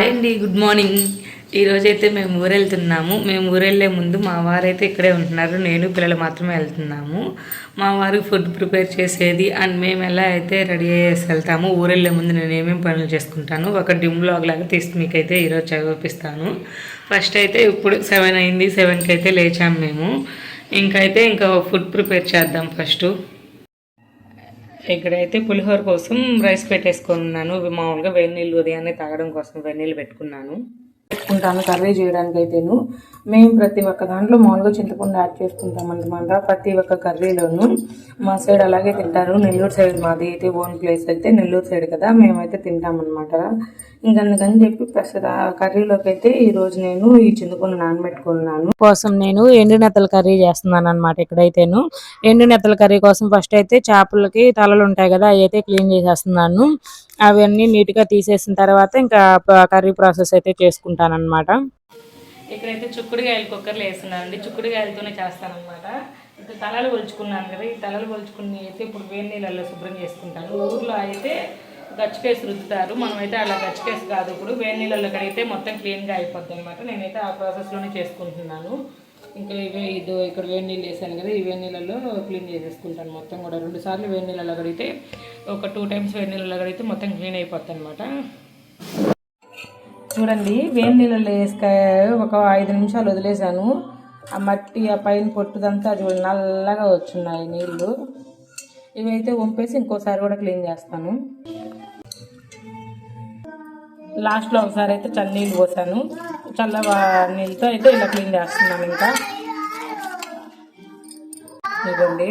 Hi అండి good morning. ఈరోజైతే మేము ఊరు వెళ్తున్నాము మేము ఊరు వెళ్ళే ముందు మా వారైతే ఇక్కడే ఉంటున్నారు. నేను పిల్లలు మాత్రమే వెళ్తున్నాము. మా వారు ఫుడ్ ప్రిపేర్ చేసేది అండ్ మేము ఎలా అయితే రెడీ అయ్యేసి వెళ్తాము ఊరు వెళ్ళే ముందు నేను ఏమేమి పనులు చేసుకుంటాను ఒక డిమ్ బ్లాగ్ లాగా తీసి మీకైతే ఈరోజు చదివిపిస్తాను. ఫస్ట్ అయితే ఇప్పుడు సెవెన్ అయింది సెవెన్కి అయితే లేచాము మేము. ఇంకైతే ఇంకా ఫుడ్ ప్రిపేర్ చేద్దాం ఫస్ట్ ఇక్కడైతే పులిహోర కోసం రైస్ పెట్టేసుకున్నాను. మామూలుగా వేడి ఉదయాన్నే తాగడం కోసం వేడి పెట్టుకున్నాను. పెట్టుకుంటాను కర్రీ చేయడానికి అయితేను మేము ప్రతి ఒక్క దాంట్లో మామూలుగా చింతపండు యాడ్ చేసుకుంటాం అనమాట ప్రతి ఒక్క కర్రీలోను మా సైడ్ అలాగే తింటారు. నెల్లూరు సైడ్ మాది అయితే ఓన్ ప్లేస్ అయితే నెల్లూరు సైడ్ కదా మేమైతే తింటాం అనమాట ఇంకా అందుకని చెప్పి ప్రస్తుత కర్రీలోకి అయితే ఈ రోజు నేను ఈ చింతపండు నానబెట్టుకున్నాను. కోసం నేను ఎండు నెత్తల కర్రీ చేస్తున్నాను అనమాట ఇక్కడైతేను. ఎండు నెత్తల కర్రీ కోసం ఫస్ట్ అయితే చేపలకి తలలు ఉంటాయి కదా అవి అయితే క్లీన్ చేసేస్తున్నాను. అవన్నీ నీట్గా తీసేసిన తర్వాత ఇంకా కర్రీ ప్రాసెస్ అయితే చేసుకుంటాను అనమాట ఇక్కడైతే చుక్కుడుగాయలు కుక్కర్లో వేస్తున్నాను అండి. చుక్కుడుగాయలతోనే చేస్తానన్నమాట. ఇప్పుడు తలలు ఒలుచుకున్నాను కదా ఈ తలలు ఒలుచుకుని అయితే ఇప్పుడు వేడి నీళ్ళల్లో శుభ్రం చేసుకుంటాను. ఊర్లో అయితే గచ్చికేసి రుద్దుతారు. మనమైతే అలా గచ్చికేసి కాదు. ఇప్పుడు వేడి నీళ్ళల్లో కడిగితే మొత్తం క్లీన్గా అయిపోద్ది అనమాట నేనైతే ఆ ప్రాసెస్లోనే చేసుకుంటున్నాను. ఇంకా ఇవే ఇది ఇక్కడ వేడి నీళ్ళు వేసాను కదా ఈ వేడి నీళ్ళల్లో క్లీన్ చేసేసుకుంటాను మొత్తం కూడా. రెండు సార్లు వేడి నీళ్ళలో కడిగితే ఒక టూ టైమ్స్ వేడి నీళ్ళలో కడిగితే మొత్తం క్లీన్ అయిపోద్ది అనమాట చూడండి వేడి నీళ్ళలో వేసుక ఒక ఐదు నిమిషాలు వదిలేసాను ఆ మట్టి ఆ పైన పొట్టుదంతా చూడండి నల్లగా వచ్చున్నాయి నీళ్ళు. ఇవైతే వంపేసి ఇంకోసారి కూడా క్లీన్ చేస్తాను. లాస్ట్లో ఒకసారి అయితే చల్ల నీళ్ళు పోసాను. చల్ల నీళ్ళతో అయితే ఇలా క్లీన్ చేస్తున్నాను ఇంకా. ఇదండి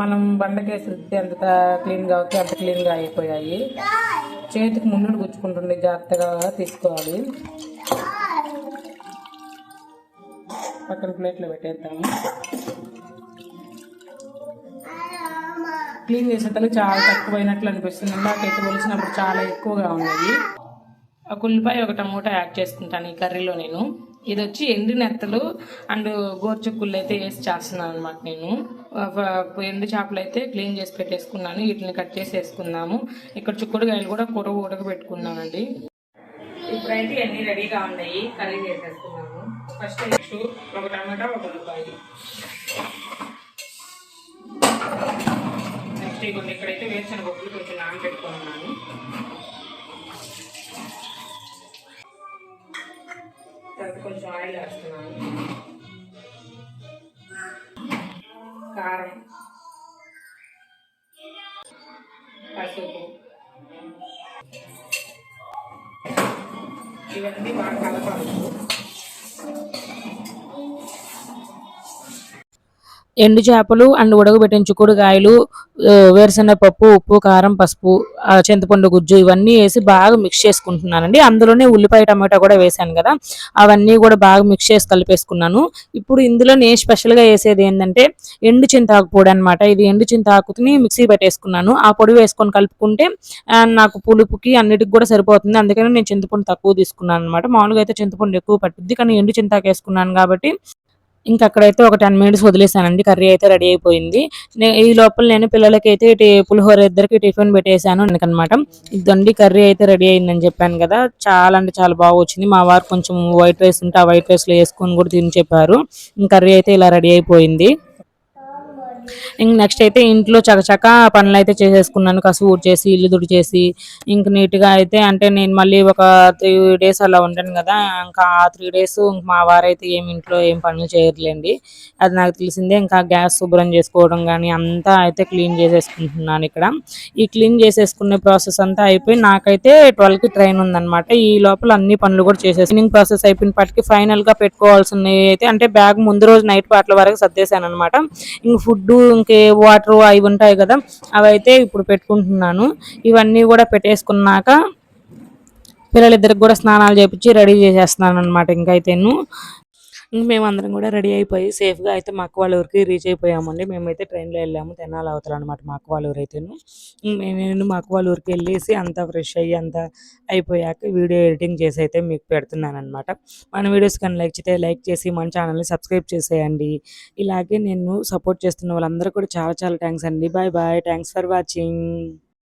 మనం బండకేసి రుద్ది ఎంత క్లీన్గా అవుతే అంత క్లీన్గా అయిపోయాయి. చేతికి ముందు గుచ్చుకుంటుంది జాగ్రత్తగా తీసుకోవాలి. పక్కన ప్లేట్లో పెట్టేద్దాము. క్లీన్ చేసేటప్పుడు చాలా తక్కువైనట్లు అనిపిస్తుంది. నాకైతే ఒలిసినప్పుడు చాలా ఎక్కువగా ఉన్నాయి. ఒక ఉల్లిపాయ ఒక టమోటా యాడ్ చేసుకుంటాను ఈ కర్రీలో నేను. ఇది వచ్చి ఎండు నెత్తలు అండ్ గోర్చుక్కులు అయితే వేసి చేస్తున్నాను అనమాట నేను. ఎండు చేపలు అయితే క్లీన్ చేసి పెట్టేసుకున్నాను. వీటిని కట్ చేసి వేసుకున్నాము ఇక్కడ చుక్కుడుకాయలు కూడా కూర ఉడకబెట్టుకున్నానండి ఇప్పుడైతే అన్ని రెడీగా ఉన్నాయి. కర్రీ చేసేసుకున్నాము. ఫస్ట్ నెక్స్ట్ ఒక టమాటా ఒక ఉల్లిపాయ. నెక్స్ట్ ఇగోండి ఇక్కడైతే వేరుశనగ పప్పులు కొంచెం నానబెట్టుకున్నాను తర్వాత కొంచెం ఆయిల్ వేస్తున్నాను. కారం పసుపు ఇవన్నీ బాగా కలపాలి. ఎండు చేపలు అండ్ ఉడకబెట్టిన చిక్కుడుకాయలు ఆ, వేరుశనగ పప్పు ఉప్పు కారం పసుపు చింతపండు గుజ్జు ఇవన్నీ వేసి బాగా మిక్స్ చేసుకుంటున్నానండి. అందులోనే ఉల్లిపాయ టమాటా కూడా వేసాను కదా. అవన్నీ కూడా బాగా మిక్స్ చేసి కలిపేసుకున్నాను. ఇప్పుడు ఇందులో నేను స్పెషల్గా వేసేది ఏంటంటే ఎండు చింతాకు పొడి అనమాట ఇది ఎండు చింతాకుని మిక్సీ పెట్టేసుకున్నాను. ఆ పొడి వేసుకొని కలుపుకుంటే నాకు పులుపుకి అన్నిటికి కూడా సరిపోతుంది. అందుకని నేను చింతపండు తక్కువ తీసుకున్నాను అనమాట మామూలుగా అయితే చింతపండు ఎక్కువ పట్టుద్ది కానీ ఎండు చింతాకు వేసుకున్నాను కాబట్టి ఇంకా అక్కడైతే ఒక టెన్ మినిట్స్ వదిలేసానండి. కర్రీ అయితే రెడీ అయిపోయింది. ఈ లోపల నేను పిల్లలకి అయితే పులిహోర ఇద్దరికి టిఫిన్ పెట్టేశాను అనమాట ఇదండి కర్రీ అయితే రెడీ అయిందని చెప్పాను కదా. చాలా అంటే చాలా బాగా వచ్చింది. మా వారు కొంచెం వైట్ రైస్ ఉంటే ఆ వైట్ రైస్లో వేసుకొని కూడా తిని చెప్పారు. ఇంక కర్రీ అయితే ఇలా రెడీ అయిపోయింది. ఇంక నెక్స్ట్ అయితే ఇంట్లో చకచక పనులు అయితే చేసేసుకున్నాను. కసువు చేసి ఇల్లు తుడిచేసి ఇంక నీట్గా అయితే అంటే నేను మళ్ళీ ఒక త్రీ డేస్ అలా ఉంటాను కదా. ఇంకా ఆ త్రీ డేస్ మా వారైతే ఏం ఇంట్లో ఏం పనులు చేయట్లేండి అది నాకు తెలిసిందే. ఇంకా గ్యాస్ శుభ్రం చేసుకోవడం కానీ అంతా అయితే క్లీన్ చేసేసుకుంటున్నాను ఇక్కడ. ఈ క్లీన్ చేసేసుకునే ప్రాసెస్ అంతా అయిపోయి నాకైతే ట్వెల్వ్కి ట్రైన్ ఉందన్నమాట. ఈ లోపల అన్ని పనులు కూడా చేసేసి ప్రాసెస్ అయిపోయిన పాటికి ఫైనల్గా పెట్టుకోవాల్సినవి అయితే అంటే బ్యాగ్ ముందు రోజు నైట్ పాటల వరకు సర్దేశాను అనమాట ఇంక ఫుడ్ ఇంకే వాటర్ అవి ఉంటాయి కదా అవైతే ఇప్పుడు పెట్టుకుంటున్నాను. ఇవన్నీ కూడా పెట్టేసుకున్నాక పిల్లలిద్దరికి కూడా స్నానాలు చేపించి రెడీ చేసేస్తున్నాను అనమాట ఇంకైతేను. ఇంక మేమందరం కూడా రెడీ అయిపోయి సేఫ్గా అయితే మా అక్క వాళ్ళ ఊరికి రీచ్ అయిపోయామండి. మేమైతే ట్రైన్లో వెళ్ళాము తెనాలి అవతల అనమాట మా అక్క వాళ్ళ ఊరు అయితేను. నేను మా అక్క వాళ్ళ ఊరికి వెళ్ళేసి అంతా ఫ్రెష్ అయ్యి అంతా అయిపోయాక వీడియో ఎడిటింగ్ చేసి అయితే మీకు పెడుతున్నాను అనమాట మన వీడియోస్ కానీ లైక్ చేస్తే లైక్ చేసి మన ఛానల్ని సబ్స్క్రైబ్ చేసేయండి. ఇలాగే నేను సపోర్ట్ చేస్తున్న వాళ్ళందరూ కూడా చాలా చాలా థ్యాంక్స్ అండి. Bye bye. Thanks for watching.